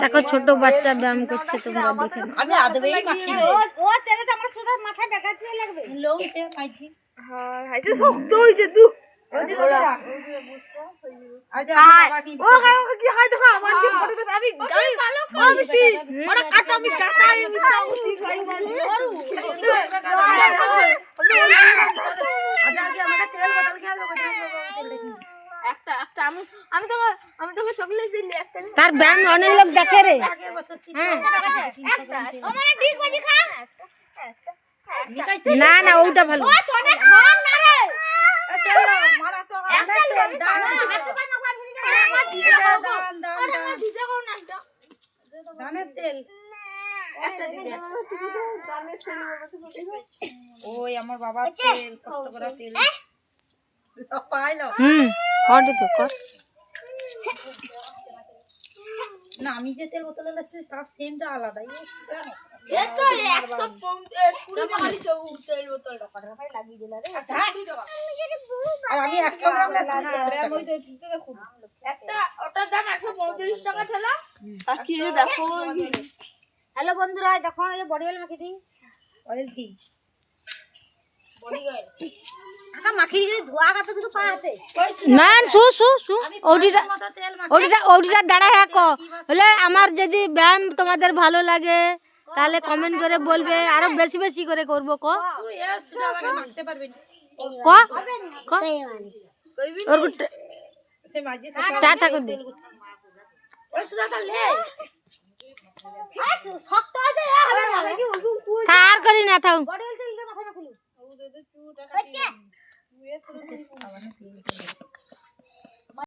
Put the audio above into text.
দেখো ছোট বাচ্চা ব্যায়াম করছে তোমরা দেখে আমি আদবেই মাখি। ও তেলে তো আমার শুধু মাথা দেখাতে লাগবে। লৌতে পাইছি। হ্যাঁ হাইতে শক্ত হয়েছে দু। আমি একটা একটা আমি আমি তো আমি তোকে চকলেট একটা তার ব্যায়াম অনেক লোক দেখে রে। হ্যাঁ। একটা আমার ঠিক বাজি খা না না ওইটা ভালো ধানের তেল ওই আমার বাবার তেল কষ্ট করে তেল। পাইলো হুম। হটে তো কর না আমি যে তেল বোতলে লাগছে তার সেন্টটা আলাদা। এ তো 150 কুড়ি টাকা লিছো তেল বোতল টাকা ভাই লাগিয়ে দিলা রে? আর আমি একশো গ্রাম একটা ওটার দাম 135 টাকা ছিল। আর কি যে দেখো হ্যালো বন্ধুরা দেখো এই বডি অয়েল অয়েল কি বডি অয়েল আকা মাখিয়ে দিই ধোয়া কাতে কিন্তু পা হাতে। না শু শু শু। ওডিটা ওডিটা ওডিটা দাঁড়ায় হ্যাঁ কো বলে আমার যদি ব্যায়াম তোমাদের ভালো লাগে তাহলে কমেন্ট করে বলবে আরও বেশি বেশি করে করব ক? ক? ওর টাটা করে ওই সুজাটা লে। না। নাকি থার করি না থাও